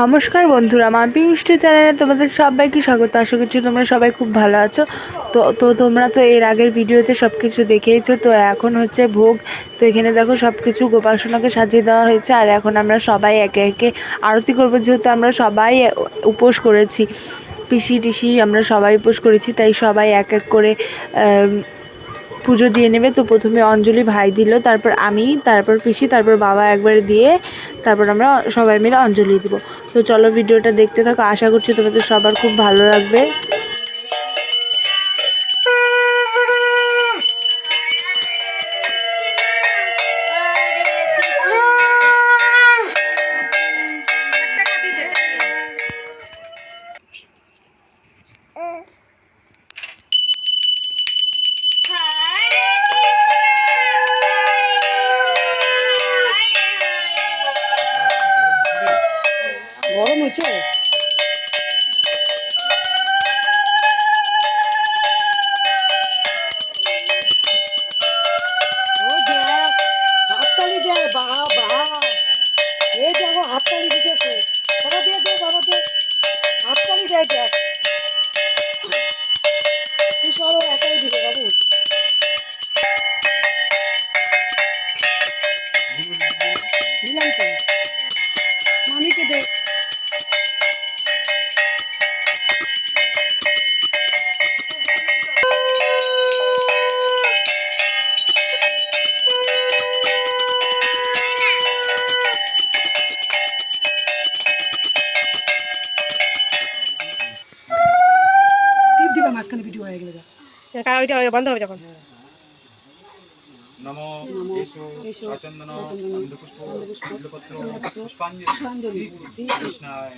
নমস্কার বন্ধুরা, মাম্পি মিষ্টি চ্যানেলে তোমাদের সবাইকে স্বাগত। আশা করছি তোমরা সবাই খুব ভালো আছো। তো তো তোমরা তো এর আগের ভিডিওতে সব কিছু দেখেইছো তো এখন হচ্ছে ভোগ। তো এখানে দেখো সব কিছু গোপাল সোনাকে সাজিয়ে দেওয়া হয়েছে। আর এখন আমরা সবাই একে একে আরতি করব। যেহেতু আমরা সবাই উপোস করেছি, পিসি টিসি আমরা সবাই উপোস করেছি, তাই সবাই এক এক করে পুজো দিয়ে নেবে। তো প্রথমে অঞ্জলি ভাই দিল, তারপর আমি, তারপর পিসি, তারপর বাবা একবার দিয়ে তারপর আমরা সবাই মিলে অঞ্জলি দিব। তো চলো ভিডিওটা দেখতে থাকো। আশা করছি তোমাদের সবার খুব ভালো লাগবে। গরম হচ্ছে টিপ দিবা মাঝখানে ভিডিও হয়ে গেলে কারণ ওইটা বন্ধ হবে যখন। নমো নমো এসো সচন্দন গন্ধপুষ্প বিল্লপত্র পুষ্পাঞ্জলি শ্রী কৃষ্ণায়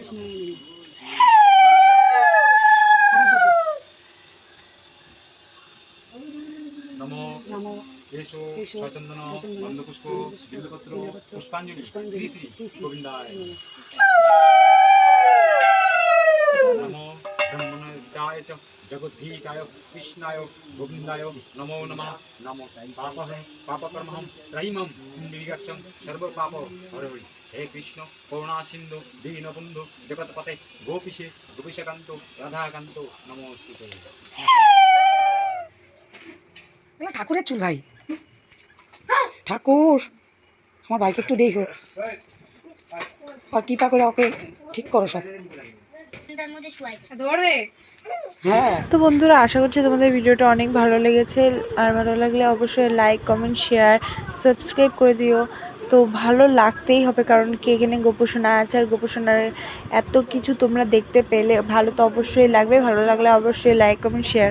নমো। নমো এসো সচন্দন গন্ধপুষ্প বিল্লপত্র পুষ্পাঞ্জলি শ্রী শ্রী ব্রহ্মণায় চ জগদ্ধীকায় কৃষ্ণায় গোবিন্দায় নমো নমঃ নমো পাপহং পাপকর্মহং ত্রয়ীমম নির্গক্ষং সর্বপাপ হরহরি হে কৃষ্ণ করুণা সিন্ধু দীনবন্ধু জগৎপতে গোপীশে গোপীশকান্ত রাধাকান্ত ঠাকুরের চুল ভাই। ঠাকুর আমার ভাইকে একটু দেখো। আর কৃপা করে ওকে ঠিক করো সব। ধরবে? হ্যাঁ। তো বন্ধুরা আশা করছি তোমাদের ভিডিওটা অনেক ভালো লেগেছে। আর ভালো লাগলে অবশ্যই লাইক কমেন্ট শেয়ার সাবস্ক্রাইব করে দিও। তো ভালো লাগতেই হবে কারণ কে এখানে গোপোষণা আছে আর গোপোষণার এত কিছু তোমরা দেখতে পেলে। ভালো তো অবশ্যই লাগবে ভালো লাগলে অবশ্যই লাইক কমেন্ট শেয়ার